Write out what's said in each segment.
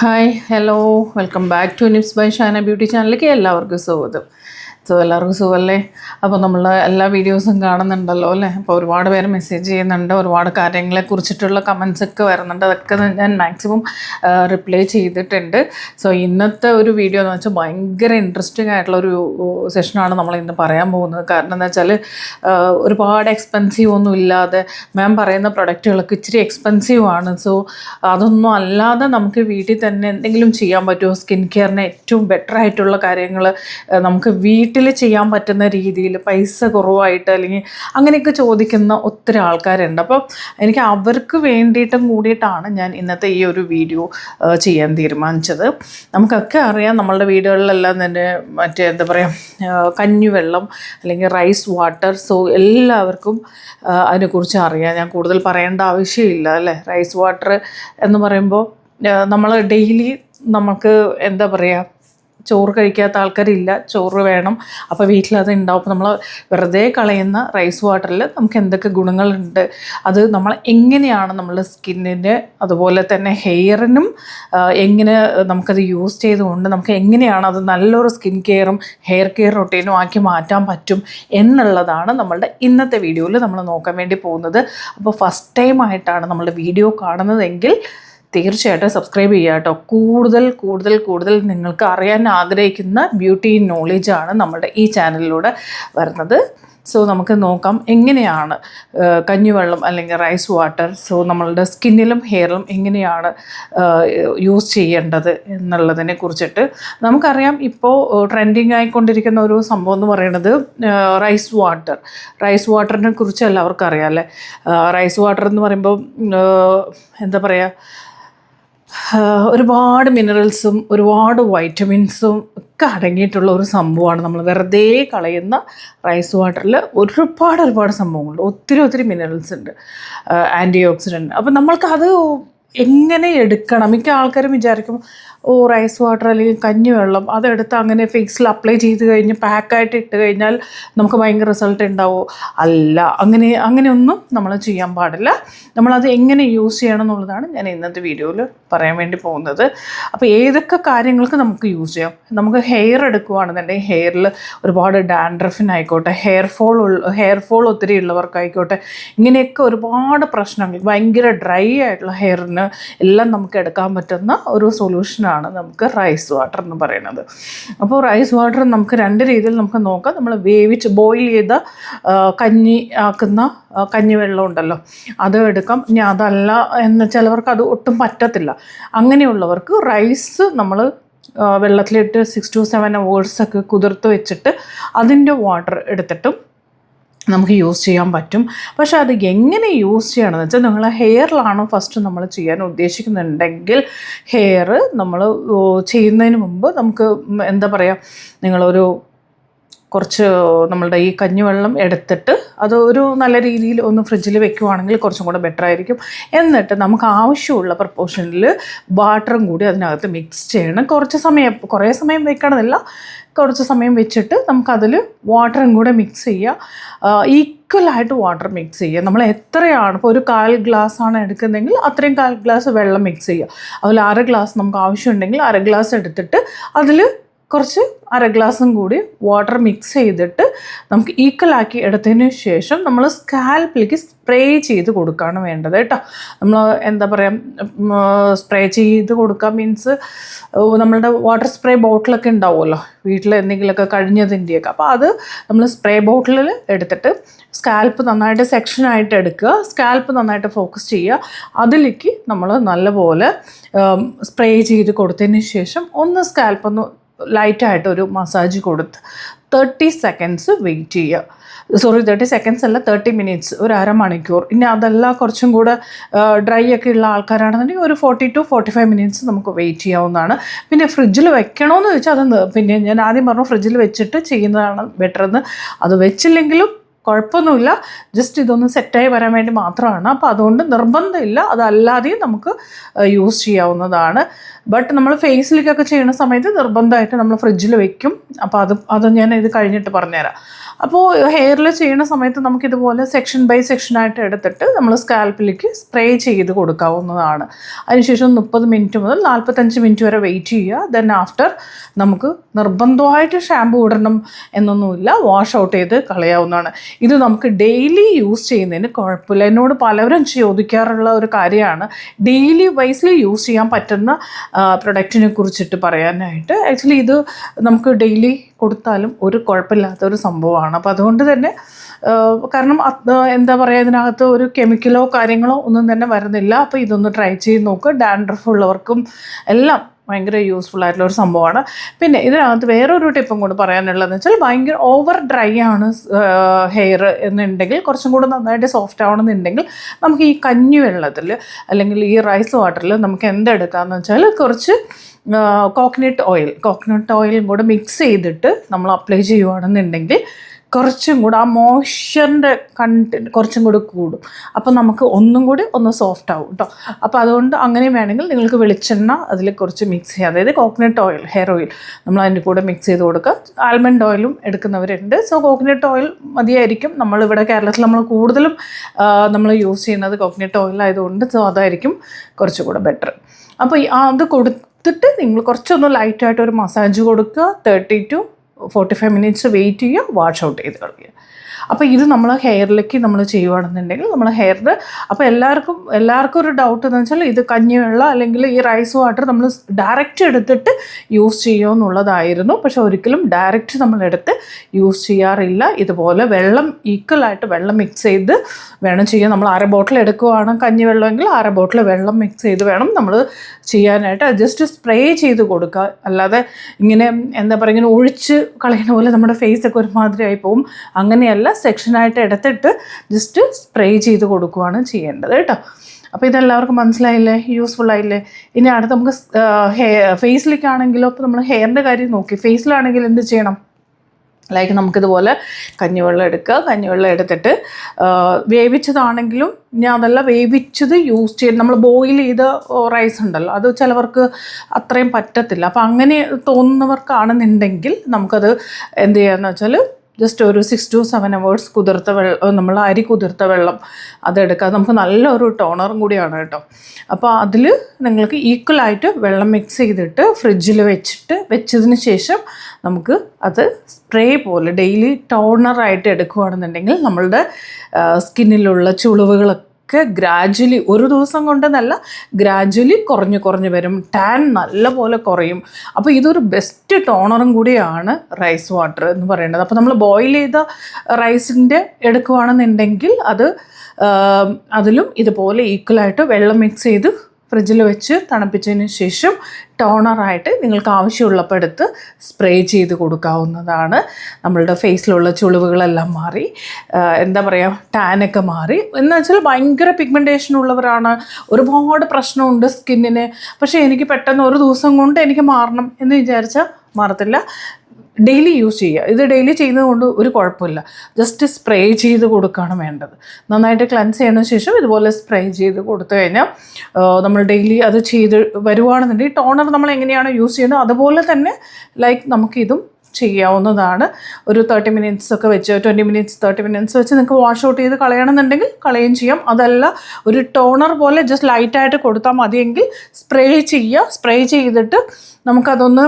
Hi hello welcome back to Nips by Shana beauty ചാനലിലേക്ക് എല്ലാവർക്കും സ്വാഗതം. സോ എല്ലാവർക്കും സുഖമല്ലേ അപ്പോൾ നമ്മൾ എല്ലാ വീഡിയോസും കാണുന്നുണ്ടല്ലോ അല്ലേ? അപ്പോൾ ഒരുപാട് പേര് മെസ്സേജ് ചെയ്യുന്നുണ്ട് ഒരുപാട് കാര്യങ്ങളെ കുറിച്ചിട്ടുള്ള കമൻസ് ഒക്കെ വരുന്നുണ്ട്. അതൊക്കെ ഞാൻ മാക്സിമം റിപ്ലൈ ചെയ്തിട്ടുണ്ട്. സോ ഇന്നത്തെ ഒരു വീഡിയോ എന്ന് വെച്ചാൽ ഭയങ്കര ഇൻട്രസ്റ്റിംഗ് ആയിട്ടുള്ള ഒരു സെഷനാണ് നമ്മൾ ഇന്ന് പറയാൻ പോകുന്നത്. കാരണം എന്താ വെച്ചാൽ ഒരുപാട് എക്സ്പെൻസീവ് ഒന്നും ഇല്ലാതെ മാം പറയുന്ന പ്രൊഡക്റ്റുകളൊക്കെ ഇച്ചിരി എക്സ്പെൻസീവ് ആണ്. സോ അതൊന്നും അല്ലാതെ നമുക്ക് വീട്ടിൽ തന്നെ എന്തെങ്കിലും ചെയ്യാൻ പറ്റുമോ? സ്കിൻ കെയറിന് ഏറ്റവും ബെറ്റർ ആയിട്ടുള്ള കാര്യങ്ങൾ നമുക്ക് വീട്ടിൽ ചെയ്യാൻ പറ്റുന്ന രീതിയിൽ പൈസ കുറവായിട്ട് അല്ലെങ്കിൽ അങ്ങനെയൊക്കെ ചോദിക്കുന്ന ഒത്തിരി ആൾക്കാരുണ്ട്. അപ്പോൾ എനിക്ക് അവർക്ക് വേണ്ടിയിട്ടും കൂടിയിട്ടാണ് ഞാൻ ഇന്നത്തെ ഈ ഒരു വീഡിയോ ചെയ്യാൻ തീരുമാനിച്ചത്. നമുക്കൊക്കെ അറിയാം നമ്മളുടെ വീടുകളിലെല്ലാം തന്നെ മറ്റേ എന്താ പറയുക കഞ്ഞിവെള്ളം അല്ലെങ്കിൽ റൈസ് വാട്ടർ. സോ എല്ലാവർക്കും അതിനെക്കുറിച്ച് അറിയാം. ഞാൻ കൂടുതൽ പറയേണ്ട ആവശ്യമില്ല അല്ലേ? റൈസ് വാട്ടർ എന്ന് പറയുമ്പോൾ നമ്മൾ ഡെയിലി നമുക്ക് എന്താ പറയുക ചോറ് കഴിക്കാത്ത ആൾക്കാരില്ല ചോറ് വേണം. അപ്പോൾ വീട്ടിലത് ഉണ്ടാവും അപ്പോൾ നമ്മൾ വെറുതെ കളയുന്ന റൈസ് വാട്ടറിൽ നമുക്ക് എന്തൊക്കെ ഗുണങ്ങളുണ്ട് അത് നമ്മൾ എങ്ങനെയാണ് നമ്മളുടെ സ്കിന്നിന് അതുപോലെ തന്നെ ഹെയറിനും എങ്ങനെ നമുക്കത് യൂസ് ചെയ്തുകൊണ്ട് നമുക്ക് എങ്ങനെയാണ് അത് നല്ലൊരു സ്കിൻ കെയറും ഹെയർ കെയർ റൊട്ടീനും ആക്കി മാറ്റാൻ പറ്റും എന്നുള്ളതാണ് നമ്മളുടെ ഇന്നത്തെ വീഡിയോയിൽ നമ്മൾ നോക്കാൻ വേണ്ടി പോകുന്നത്. അപ്പോൾ ഫസ്റ്റ് ടൈം ആയിട്ടാണ് നമ്മളുടെ വീഡിയോ കാണുന്നതെങ്കിൽ തീർച്ചയായിട്ടും സബ്സ്ക്രൈബ് ചെയ്യുക കേട്ടോ. കൂടുതൽ കൂടുതൽ കൂടുതൽ നിങ്ങൾക്ക് അറിയാൻ ആഗ്രഹിക്കുന്ന ബ്യൂട്ടി നോളേജാണ് നമ്മുടെ ഈ ചാനലിലൂടെ വരുന്നത്. സോ നമുക്ക് നോക്കാം എങ്ങനെയാണ് കഞ്ഞിവെള്ളം അല്ലെങ്കിൽ റൈസ് വാട്ടർ സോ നമ്മളുടെ സ്കിന്നിലും ഹെയറിലും എങ്ങനെയാണ് യൂസ് ചെയ്യേണ്ടത് എന്നുള്ളതിനെ കുറിച്ചിട്ട് നമുക്കറിയാം. ഇപ്പോൾ ട്രെൻഡിങ് ആയിക്കൊണ്ടിരിക്കുന്ന ഒരു സംഭവം എന്ന് പറയുന്നത് റൈസ് വാട്ടർ റൈസ് വാട്ടറിനെ കുറിച്ച് എല്ലാവർക്കും അറിയാം അല്ലേ? റൈസ് വാട്ടർ എന്ന് പറയുമ്പോൾ എന്താ പറയുക ഒരുപാട് മിനറൽസും ഒരുപാട് വൈറ്റമിൻസും ഒക്കെ അടങ്ങിയിട്ടുള്ള ഒരു സംഭവമാണ് നമ്മൾ വെറുതെ കളയുന്ന റൈസ് വാട്ടറിൽ ഒരുപാട് ഒരുപാട് സംഭവങ്ങളുണ്ട്. ഒത്തിരി ഒത്തിരി മിനറൽസ് ഉണ്ട്. ആന്റി ഓക്സിഡന്റ് അപ്പം നമ്മൾക്കത് എങ്ങനെ എടുക്കണം? മിക്ക ആൾക്കാരും വിചാരിക്കും ഓ റൈസ് വാട്ടർ അല്ലെങ്കിൽ കഞ്ഞിവെള്ളം അതെടുത്ത് അങ്ങനെ ഫേസിൽ അപ്ലൈ ചെയ്ത് കഴിഞ്ഞ് പാക്കായിട്ട് ഇട്ട് കഴിഞ്ഞാൽ നമുക്ക് ഭയങ്കര റിസൾട്ട് ഉണ്ടാവുമോ അല്ല അങ്ങനെ അങ്ങനെയൊന്നും നമ്മൾ ചെയ്യാൻ പാടില്ല. നമ്മളത് എങ്ങനെ യൂസ് ചെയ്യണം എന്നുള്ളതാണ് ഞാൻ ഇന്നത്തെ വീഡിയോയിൽ പറയാൻ വേണ്ടി പോകുന്നത്. അപ്പോൾ ഏതൊക്കെ കാര്യങ്ങൾക്ക് നമുക്ക് യൂസ് ചെയ്യാം? നമുക്ക് ഹെയർ എടുക്കുകയാണെന്നുണ്ടെങ്കിൽ ഹെയറിൽ ഒരുപാട് ഡാൻഡ്രഫിനായിക്കോട്ടെ ഹെയർ ഫോൾ ഹെയർ ഫോൾ ഒത്തിരി ഉള്ളവർക്കായിക്കോട്ടെ ഇങ്ങനെയൊക്കെ ഒരുപാട് പ്രശ്നങ്ങൾ ഭയങ്കര ഡ്രൈ ആയിട്ടുള്ള ഹെയറിന് എല്ലാം നമുക്ക് എടുക്കാൻ പറ്റുന്ന ഒരു സൊല്യൂഷനാണ് നമുക്ക് റൈസ് വാട്ടർ എന്ന് പറയുന്നത്. അപ്പോൾ റൈസ് വാട്ടർ നമുക്ക് രണ്ട് രീതിയിൽ നമുക്ക് നോക്കാം. നമ്മൾ വേവിച്ച് ബോയിൽ ചെയ്ത കഞ്ഞി ആക്കുന്ന കഞ്ഞി വെള്ളം ഉണ്ടല്ലോ അത് എടുക്കാം. ഇനി അതല്ല എന്ന് ചിലവർക്ക് അത് ഒട്ടും പറ്റത്തില്ല. അങ്ങനെയുള്ളവർക്ക് റൈസ് നമ്മൾ വെള്ളത്തിലിട്ട് സിക്സ് ടു സെവൻ അവേഴ്സൊക്കെ കുതിർത്ത് വെച്ചിട്ട് അതിന്റെ വാട്ടർ എടുത്തിട്ടും നമുക്ക് യൂസ് ചെയ്യാൻ പറ്റും. പക്ഷെ അത് എങ്ങനെ യൂസ് ചെയ്യണമെന്ന് വെച്ചാൽ നിങ്ങൾ ഹെയറിലാണോ ഫസ്റ്റ് നമ്മൾ ചെയ്യാൻ ഉദ്ദേശിക്കുന്നുണ്ടെങ്കിൽ ഹെയർ നമ്മൾ ചെയ്യുന്നതിന് മുമ്പ് നമുക്ക് എന്താ പറയുക നിങ്ങളൊരു കുറച്ച് നമ്മളുടെ ഈ കഞ്ഞിവെള്ളം എടുത്തിട്ട് അത് ഒരു നല്ല രീതിയിൽ ഒന്ന് ഫ്രിഡ്ജിൽ വെക്കുവാണെങ്കിൽ കുറച്ചും കൂടെ ബെറ്റർ ആയിരിക്കും. എന്നിട്ട് നമുക്ക് ആവശ്യമുള്ള പ്രപ്പോർഷനിൽ വാട്ടറും കൂടി അതിനകത്ത് മിക്സ് ചെയ്യണം. കുറച്ച് സമയം കുറേ സമയം വെക്കണമെന്നില്ല കുറച്ച് സമയം വെച്ചിട്ട് നമുക്കതിൽ വാട്ടറും കൂടെ മിക്സ് ചെയ്യുക ഈക്വലായിട്ട് വാട്ടർ മിക്സ് ചെയ്യുക നമ്മൾ എത്രയാണ് ഇപ്പോൾ ഒരു കാൽ ഗ്ലാസ് ആണ് എടുക്കുന്നതെങ്കിൽ അത്രയും കാൽ ഗ്ലാസ് വെള്ളം മിക്സ് ചെയ്യുക അതിൽ അര ഗ്ലാസ് നമുക്ക് ആവശ്യമുണ്ടെങ്കിൽ അര ഗ്ലാസ് എടുത്തിട്ട് അതിൽ കുറച്ച് അര ഗ്ലാസും കൂടി വാട്ടർ മിക്സ് ചെയ്തിട്ട് നമുക്ക് ഈക്വലാക്കി എടുത്തതിന് ശേഷം നമ്മൾ സ്കാൽപ്പിലേക്ക് സ്പ്രേ ചെയ്ത് കൊടുക്കുകയാണ് വേണ്ടത് കേട്ടോ. നമ്മൾ എന്താ പറയുക സ്പ്രേ ചെയ്ത് കൊടുക്കുക മീൻസ് നമ്മളുടെ വാട്ടർ സ്പ്രേ ബോട്ടിലൊക്കെ ഉണ്ടാവുമല്ലോ വീട്ടിൽ എന്തെങ്കിലുമൊക്കെ കഴിഞ്ഞതിന്റെയൊക്കെ അപ്പോൾ അത് നമ്മൾ സ്പ്രേ ബോട്ടിലിൽ എടുത്തിട്ട് സ്കാൽപ്പ് നന്നായിട്ട് സെക്ഷനായിട്ട് എടുക്കുക സ്കാൽപ്പ് നന്നായിട്ട് ഫോക്കസ് ചെയ്യുക. അതിലേക്ക് നമ്മൾ നല്ലപോലെ സ്പ്രേ ചെയ്ത് കൊടുത്തതിന് ശേഷം ഒന്ന് സ്കാൽപ്പ് ഒന്ന് ലൈറ്റായിട്ട് ഒരു മസാജ് കൊടുത്ത് തേർട്ടി സെക്കൻഡ്സ് വെയിറ്റ് ചെയ്യുക. സോറി തേർട്ടി സെക്കൻഡ്സ് അല്ല തേർട്ടി മിനിറ്റ്സ് ഒരു അരമണിക്കൂർ. ഇനി അതല്ല കുറച്ചും കൂടെ ഡ്രൈ ഒക്കെ ഉള്ള ആൾക്കാരാണെന്നുണ്ടെങ്കിൽ ഒരു forty two forty five minutes നമുക്ക് വെയിറ്റ് ചെയ്യാവുന്നതാണ്. പിന്നെ ഫ്രിഡ്ജിൽ വെക്കണമെന്ന് ചോദിച്ചാൽ അത് പിന്നെ ഞാൻ ആദ്യം പറഞ്ഞു ഫ്രിഡ്ജിൽ വെച്ചിട്ട് ചെയ്യുന്നതാണ് ബെറ്റർ എന്ന്. അത് വെച്ചില്ലെങ്കിലും കുഴപ്പമൊന്നുമില്ല. ജസ്റ്റ് ഇതൊന്ന് സെറ്റായി വരാൻ വേണ്ടി മാത്രമാണ്. അപ്പോൾ അതുകൊണ്ട് നിർബന്ധമില്ല. അതല്ലാതെയും നമുക്ക് യൂസ് ചെയ്യാവുന്നതാണ്. ബട്ട് നമ്മൾ ഫേസിലേക്കൊക്കെ ചെയ്യുന്ന സമയത്ത് നിർബന്ധമായിട്ട് നമ്മൾ ഫ്രിഡ്ജിൽ വെക്കും. അപ്പോൾ അത് അത് ഞാൻ ഇത് കഴിഞ്ഞിട്ട് പറഞ്ഞുതരാം. അപ്പോൾ ഹെയറിൽ ചെയ്യുന്ന സമയത്ത് നമുക്കിതുപോലെ സെക്ഷൻ ബൈ സെക്ഷൻ ആയിട്ട് എടുത്തിട്ട് നമ്മൾ സ്കാൽപ്പിലേക്ക് സ്പ്രേ ചെയ്ത് കൊടുക്കാവുന്നതാണ്. അതിനുശേഷം മുപ്പത് മിനിറ്റ് മുതൽ നാൽപ്പത്തഞ്ച് മിനിറ്റ് വരെ വെയിറ്റ് ചെയ്യുക. ദെൻ ആഫ്റ്റർ നമുക്ക് നിർബന്ധമായിട്ട് ഷാമ്പു ഇടണം എന്നൊന്നുമില്ല. വാഷ് ഔട്ട് ചെയ്ത് കളയാവുന്നതാണ്. ഇത് നമുക്ക് ഡെയിലി യൂസ് ചെയ്യുന്നതിന് കുഴപ്പമില്ല. എന്നോട് പലവരും ചോദിക്കാറുള്ള ഒരു കാര്യമാണ്. ഡെയിലി വൈസിൽ യൂസ് ചെയ്യാൻ പറ്റുന്ന പ്രൊഡക്റ്റിനെ കുറിച്ചിട്ട് പറയാനായിട്ട്. ആക്ച്വലി ഇത് നമുക്ക് ഡെയിലി കൊടുത്താലും ഒരു കുഴപ്പമില്ലാത്ത ഒരു സംഭവമാണ്. അപ്പോൾ അതുകൊണ്ട് തന്നെ കാരണം എന്താ പറയുക ഇതിനകത്ത് ഒരു കെമിക്കലോ കാര്യങ്ങളോ ഒന്നും തന്നെ വരുന്നില്ല. അപ്പോൾ ഇതൊന്ന് ട്രൈ ചെയ്ത് നോക്കുക ഡാൻഡ്രഫ് ഉള്ളവർക്കും എല്ലാം ഭയങ്കര യൂസ്ഫുൾ ആയിട്ടുള്ള ഒരു സംഭവമാണ്. പിന്നെ ഇതിനകത്ത് വേറൊരു ടിപ്പും കൂടി പറയാനുള്ളതെന്ന് വെച്ചാൽ ഭയങ്കര ഓവർ ഡ്രൈ ആണ് ഹെയർ എന്നുണ്ടെങ്കിൽ കുറച്ചും കൂടി നന്നായിട്ട് സോഫ്റ്റ് ആവണമെന്നുണ്ടെങ്കിൽ നമുക്ക് ഈ കഞ്ഞി വെള്ളത്തിൽ അല്ലെങ്കിൽ ഈ റൈസ് വാട്ടറിൽ നമുക്ക് എന്തെടുക്കാമെന്ന് വെച്ചാൽ കുറച്ച് കോക്കനട്ട് ഓയിൽ കോക്കനട്ട് ഓയിലും കൂടെ മിക്സ് ചെയ്തിട്ട് നമ്മൾ അപ്ലൈ ചെയ്യുവാണെന്നുണ്ടെങ്കിൽ കുറച്ചും കൂടെ ആ മോയ്സ്ചറിന്റെ കണ്ട കുറച്ചും കൂടി കൂടും. അപ്പോൾ നമുക്ക് ഒന്നും കൂടി ഒന്ന് സോഫ്റ്റ് ആവും കേട്ടോ അപ്പോൾ അതുകൊണ്ട് അങ്ങനെ വേണമെങ്കിൽ നിങ്ങൾക്ക് വെളിച്ചെണ്ണ അതിൽ കുറച്ച് മിക്സ് ചെയ്യുക അതായത് കോക്കനട്ട് ഓയിൽ ഹെയർ ഓയിൽ നമ്മൾ അതിന്റെ കൂടെ മിക്സ് ചെയ്ത് കൊടുക്കുക. ആൽമണ്ട് ഓയിലും എടുക്കുന്നവരുണ്ട്. സോ കോക്കനട്ട് ഓയിൽ മതിയായിരിക്കും. നമ്മളിവിടെ കേരളത്തിൽ നമ്മൾ കൂടുതലും നമ്മൾ യൂസ് ചെയ്യുന്നത് കോക്കനട്ട് ഓയിൽ ആയതുകൊണ്ട് സോ അതായിരിക്കും കുറച്ചുകൂടെ ബെറ്റർ അപ്പോൾ അത് കൊടുത്തിട്ട് നിങ്ങൾ കുറച്ചൊന്ന് ലൈറ്റായിട്ട് ഒരു മസാജ് കൊടുക്കുക. Thirty to forty five minutes wait ചെയ്യുക വാഷ് ഔട്ട് ചെയ്ത് കളയുക. അപ്പോൾ ഇത് നമ്മൾ ഹെയറിലേക്ക് നമ്മൾ ചെയ്യുകയാണെന്നുണ്ടെങ്കിൽ നമ്മൾ ഹെയറിൽ അപ്പോൾ എല്ലാവർക്കും എല്ലാവർക്കും ഒരു ഡൗട്ട് എന്ന് വെച്ചാൽ ഇത് കഞ്ഞിവെള്ളം അല്ലെങ്കിൽ ഈ റൈസ് വാട്ടർ നമ്മൾ ഡയറക്റ്റ് എടുത്തിട്ട് യൂസ് ചെയ്യുമെന്നുള്ളതായിരുന്നു പക്ഷെ ഒരിക്കലും ഡയറക്റ്റ് നമ്മളെടുത്ത് യൂസ് ചെയ്യാറില്ല. ഇതുപോലെ വെള്ളം ഈക്വലായിട്ട് വെള്ളം മിക്സ് ചെയ്ത് വേണം ചെയ്യാൻ. നമ്മൾ അര ബോട്ടിൽ എടുക്കുവാണ് കഞ്ഞിവെള്ളമെങ്കിൽ അര ബോട്ടിൽ വെള്ളം മിക്സ് ചെയ്ത് വേണം നമ്മൾ ചെയ്യാനായിട്ട്. ജസ്റ്റ് സ്പ്രേ ചെയ്ത് കൊടുക്കുക. അല്ലാതെ ഇങ്ങനെ എന്താ പറയുക ഇങ്ങനെ ഒഴിച്ച് കളയുന്ന പോലെ നമ്മുടെ ഫേസ് ഒക്കെ ഒരുമാതിരി ആയി പോകും. അങ്ങനെയല്ല സെക്ഷനായിട്ട് എടുത്തിട്ട് ജസ്റ്റ് സ്പ്രേ ചെയ്ത് കൊടുക്കുകയാണ് ചെയ്യേണ്ടത് കേട്ടോ. അപ്പോൾ ഇതെല്ലാവർക്കും മനസ്സിലായില്ലേ? യൂസ്ഫുൾ ആയില്ലേ? ഇനി അടുത്ത് നമുക്ക് ഹെയർ ഫേസിലേക്കാണെങ്കിലോ അപ്പോൾ നമ്മൾ ഹെയറിന്റെ കാര്യം നോക്കി. ഫേസിലാണെങ്കിൽ എന്ത് ചെയ്യണം? ലൈക്ക് നമുക്കിതുപോലെ കഞ്ഞിവെള്ളം എടുക്കുക. കഞ്ഞിവെള്ളം എടുത്തിട്ട് വേവിച്ചതാണെങ്കിലും ഇനി അതല്ല വേവിച്ചത് യൂസ് ചെയ്ത് നമ്മൾ ബോയിൽ ചെയ്ത റൈസ് ഉണ്ടല്ലോ അത് ചിലവർക്ക് അത്രയും പറ്റത്തില്ല. അപ്പോൾ അങ്ങനെ തോന്നുന്നവർക്കാണെന്നുണ്ടെങ്കിൽ നമുക്കത് എന്ത് ചെയ്യാന്ന് വെച്ചാൽ ജസ്റ്റ് ഒരു സിക്സ് ടു സെവൻ അവേഴ്സ് കുതിർത്ത വെള്ളം നമ്മൾ അരി കുതിർത്ത വെള്ളം അതെടുക്കുക നമുക്ക് നല്ലൊരു ടോണറും കൂടിയാണ് കേട്ടോ. അപ്പോൾ അതിൽ നിങ്ങൾക്ക് ഈക്വലായിട്ട് വെള്ളം മിക്സ് ചെയ്തിട്ട് ഫ്രിഡ്ജിൽ വെച്ചിട്ട് വെച്ചതിന് ശേഷം നമുക്ക് അത് സ്പ്രേ പോലെ ഡെയിലി ടോണറായിട്ട് എടുക്കുകയാണെന്നുണ്ടെങ്കിൽ നമ്മളുടെ സ്കിന്നിലുള്ള ചുളിവുകളൊക്കെ ഒക്കെ ഗ്രാജ്വലി ഒരു ദിവസം കൊണ്ടെന്നല്ല ഗ്രാജ്വലി കുറഞ്ഞു കുറഞ്ഞു വരും. ടാൻ നല്ല പോലെ കുറയും. അപ്പോൾ ഇതൊരു ബെസ്റ്റ് ടോണറും കൂടിയാണ് റൈസ് വാട്ടർ എന്ന് പറയുന്നത്. അപ്പോൾ നമ്മൾ ബോയിൽ ചെയ്ത റൈസിന്റെ എടുക്കുകയാണെന്നുണ്ടെങ്കിൽ അത് അതിലും ഇതുപോലെ ഈക്വലായിട്ട് വെള്ളം മിക്സ് ചെയ്ത് ഫ്രിഡ്ജിൽ വെച്ച് തണുപ്പിച്ചതിന് ശേഷം ടോണറായിട്ട് നിങ്ങൾക്ക് ആവശ്യമുള്ളപ്പോൾ എടുത്ത് സ്പ്രേ ചെയ്ത് കൊടുക്കാവുന്നതാണ്. നമ്മളുടെ ഫേസിലുള്ള ചുളിവുകളെല്ലാം മാറി എന്താ പറയുക ടാനൊക്കെ മാറി. എന്ന് വെച്ചാൽ ഭയങ്കര പിഗ്മെന്റേഷൻ ഉള്ളവരാണ്. ഒരുപാട് പ്രശ്നമുണ്ട് സ്കിന്നിന്. പക്ഷേ എനിക്ക് പെട്ടെന്ന് ഒരു ദിവസം കൊണ്ട് എനിക്ക് മാറണം എന്ന് വിചാരിച്ചാൽ മാറത്തില്ല. ഡെയിലി യൂസ് ചെയ്യുക. ഇത് ഡെയിലി ചെയ്യുന്നത് കൊണ്ട് ഒരു കുഴപ്പമില്ല. ജസ്റ്റ് സ്പ്രേ ചെയ്ത് കൊടുക്കുകയാണ് വേണ്ടത്. നന്നായിട്ട് ക്ലൻസ് ചെയ്യുന്ന ശേഷം ഇതുപോലെ സ്പ്രേ ചെയ്ത് കൊടുത്തു കഴിഞ്ഞാൽ നമ്മൾ ഡെയിലി അത് ചെയ്ത് വരുവാണെന്നുണ്ടെങ്കിൽ ടോണർ നമ്മൾ എങ്ങനെയാണ് യൂസ് ചെയ്യുന്നത്? അതുപോലെ തന്നെ ലൈക്ക് നമുക്കിതും ചെയ്യാവുന്നതാണ്. ഒരു തേർട്ടി മിനിറ്റ്സ് ഒക്കെ വെച്ച് ട്വന്റി മിനിറ്റ്സ് തേർട്ടി മിനിറ്റ്സ് വെച്ച് നിങ്ങൾക്ക് വാഷ് ഔട്ട് ചെയ്ത് കളയണമെന്നുണ്ടെങ്കിൽ കളയുകയും ചെയ്യാം. അതല്ല ഒരു ടോണർ പോലെ ജസ്റ്റ് ലൈറ്റായിട്ട് കൊടുത്താൽ മതിയെങ്കിൽ സ്പ്രേ ചെയ്യുക. സ്പ്രേ ചെയ്തിട്ട് നമുക്കതൊന്ന്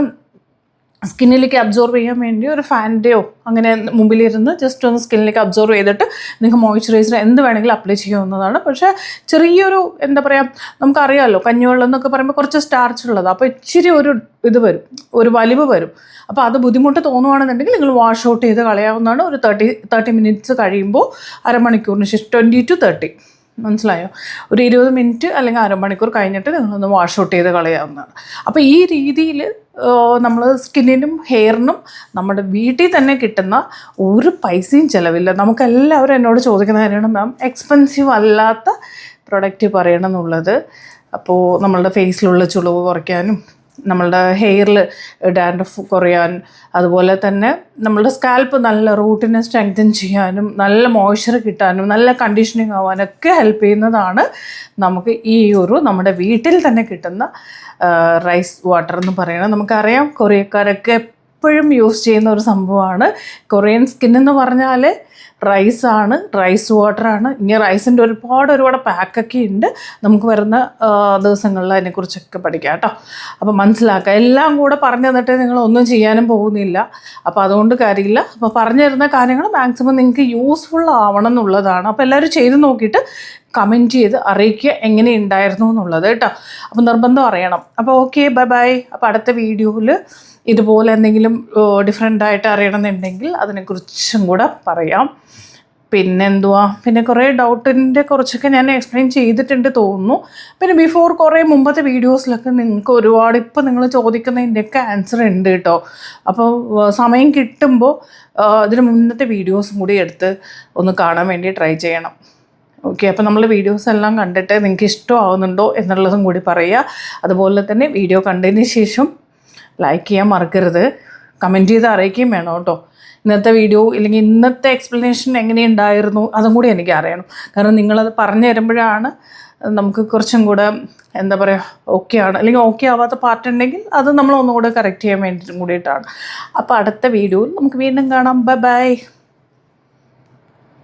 സ്കിന്നിലേക്ക് അബ്സോർവ് ചെയ്യാൻ വേണ്ടി ഒരു ഫാന്റെയോ അങ്ങനെ മുമ്പിലിരുന്ന് ജസ്റ്റ് ഒന്ന് സ്കിന്നിലേക്ക് അബ്സോർവ് ചെയ്തിട്ട് നിങ്ങൾക്ക് മോയ്സ്ചറൈസർ എന്ത് വേണമെങ്കിലും അപ്ലൈ ചെയ്യാവുന്നതാണ്. പക്ഷേ ചെറിയൊരു എന്താ പറയുക നമുക്കറിയാമല്ലോ കഞ്ഞിവെള്ളം എന്നൊക്കെ പറയുമ്പോൾ കുറച്ച് സ്റ്റാർച്ച് ഉള്ളത്. അപ്പോൾ ഇച്ചിരി ഒരു ഇത് വരും ഒരു വലിവ് വരും. അപ്പോൾ അത് ബുദ്ധിമുട്ട് തോന്നുവാണെന്നുണ്ടെങ്കിൽ നിങ്ങൾ വാഷ് ഔട്ട് ചെയ്ത് കളയാവുന്നതാണ്. ഒരു തേർട്ടി തേർട്ടി മിനിറ്റ്സ് കഴിയുമ്പോൾ അരമണിക്കൂറിന് ശേഷം ട്വന്റി ടു തേർട്ടി മനസ്സിലായോ? ഒരു ഇരുപത് മിനിറ്റ് അല്ലെങ്കിൽ അരമണിക്കൂർ കഴിഞ്ഞിട്ട് നിങ്ങളൊന്ന് വാഷ് ഔട്ട് ചെയ്ത് കളയാവുന്നതാണ്. അപ്പോൾ ഈ രീതിയിൽ നമ്മൾ സ്കിന്നിനും ഹെയറിനും നമ്മുടെ വീട്ടിൽ തന്നെ കിട്ടുന്ന ഒരു പൈസയും ചിലവില്ല. നമുക്കെല്ലാവരും എന്നോട് ചോദിക്കുന്ന കാര്യമാണ് മാം എക്സ്പെൻസീവ് അല്ലാത്ത പ്രൊഡക്റ്റ് പറയണമെന്നുള്ളത് അപ്പോൾ നമ്മളുടെ ഫേസിലുള്ള ചുളിവ് കുറയ്ക്കാനും നമ്മളുടെ ഹെയറിൽ ഡാൻഡ്രഫ് കുറയാൻ അതുപോലെ തന്നെ നമ്മളുടെ സ്കാൽപ്പ് നല്ല റൂട്ടിനെ സ്ട്രെങ്തൻ ചെയ്യാനും നല്ല മോയ്സ്ചർ കിട്ടാനും നല്ല കണ്ടീഷനിങ് ആവാനൊക്കെ ഹെൽപ്പ് ചെയ്യുന്നതാണ് നമുക്ക് ഈ ഒരു നമ്മുടെ വീട്ടിൽ തന്നെ കിട്ടുന്ന റൈസ് വാട്ടർ എന്ന് പറയുന്നത്. നമുക്കറിയാം കൊറിയക്കാരൊക്കെ എപ്പോഴും യൂസ് ചെയ്യുന്ന ഒരു സംഭവമാണ്. കൊറിയൻ സ്കിൻ എന്ന് പറഞ്ഞാൽ റൈസാണ് റൈസ് വാട്ടറാണ്. ഇനി റൈസിന്റെ ഒരുപാട് ഒരുപാട് പാക്കൊക്കെ ഉണ്ട്. നമുക്ക് വരുന്ന ദിവസങ്ങളിൽ അതിനെക്കുറിച്ചൊക്കെ പഠിക്കാം കേട്ടോ. അപ്പോൾ മനസ്സിലാക്കുക എല്ലാം കൂടെ പറഞ്ഞു തന്നിട്ട് നിങ്ങൾ ഒന്നും ചെയ്യാനും പോകുന്നില്ല. അപ്പോൾ അതുകൊണ്ട് കാര്യമില്ല. അപ്പോൾ പറഞ്ഞു തരുന്ന കാര്യങ്ങൾ മാക്സിമം നിങ്ങൾക്ക് യൂസ്ഫുൾ ആവണം എന്നുള്ളതാണ്. അപ്പോൾ എല്ലാവരും ചെയ്ത് നോക്കിയിട്ട് കമന്റ് ചെയ്ത് അറിയിക്കുക എങ്ങനെ ഉണ്ടായിരുന്നു എന്നുള്ളത് കേട്ടോ. അപ്പോൾ നിർബന്ധം അറിയണം. അപ്പോൾ ഓക്കെ ബൈ ബൈ അപ്പോൾ അടുത്ത വീഡിയോയിൽ ഇതുപോലെ എന്തെങ്കിലും ഡിഫറെന്റ് ആയിട്ട് അറിയണമെന്നുണ്ടെങ്കിൽ അതിനെക്കുറിച്ചും കൂടെ പറയാം. പിന്നെ എന്തുവാ പിന്നെ കുറേ ഡൗട്ടിന്റെ കുറച്ചൊക്കെ ഞാൻ എക്സ്പ്ലെയിൻ ചെയ്തിട്ടുണ്ട് തോന്നുന്നു. പിന്നെ ബിഫോർ കുറേ മുമ്പത്തെ വീഡിയോസിലൊക്കെ നിങ്ങൾക്ക് ഒരുപാട് ഇപ്പം നിങ്ങൾ ചോദിക്കുന്നതിന്റെയൊക്കെ ആൻസർ ഉണ്ട് കേട്ടോ. അപ്പോൾ സമയം കിട്ടുമ്പോൾ അതിന് മുന്നത്തെ വീഡിയോസും കൂടി എടുത്ത് ഒന്ന് കാണാൻ വേണ്ടി ട്രൈ ചെയ്യണം. ഓക്കെ അപ്പോൾ നമ്മൾ വീഡിയോസ് എല്ലാം കണ്ടിട്ട് നിങ്ങൾക്ക് ഇഷ്ടമാവുന്നുണ്ടോ എന്നുള്ളതും കൂടി പറയുക. അതുപോലെ തന്നെ വീഡിയോ കണ്ടതിന് ശേഷം ലൈക്ക് ചെയ്യാൻ മറക്കരുത്. കമന്റ് ചെയ്ത് അറിയിക്കുകയും വേണം കേട്ടോ. ഇന്നത്തെ വീഡിയോ ഇല്ലെങ്കിൽ ഇന്നത്തെ എക്സ്പ്ലനേഷൻ എങ്ങനെയുണ്ടായിരുന്നു അതും കൂടി എനിക്ക് അറിയണം. കാരണം നിങ്ങളത് പറഞ്ഞു തരുമ്പോഴാണ് നമുക്ക് കുറച്ചും കൂടെ എന്താ പറയുക ഓക്കെ ആണ്. അല്ലെങ്കിൽ ഓക്കെ ആവാത്ത പാർട്ട് ഉണ്ടെങ്കിൽ അത് നമ്മൾ ഒന്നുകൂടെ കറക്റ്റ് ചെയ്യാൻ വേണ്ടിയിട്ടും കൂടിയിട്ടാണ്. അപ്പോൾ അടുത്ത വീഡിയോയിൽ നമുക്ക് വീണ്ടും കാണാം. Bye bye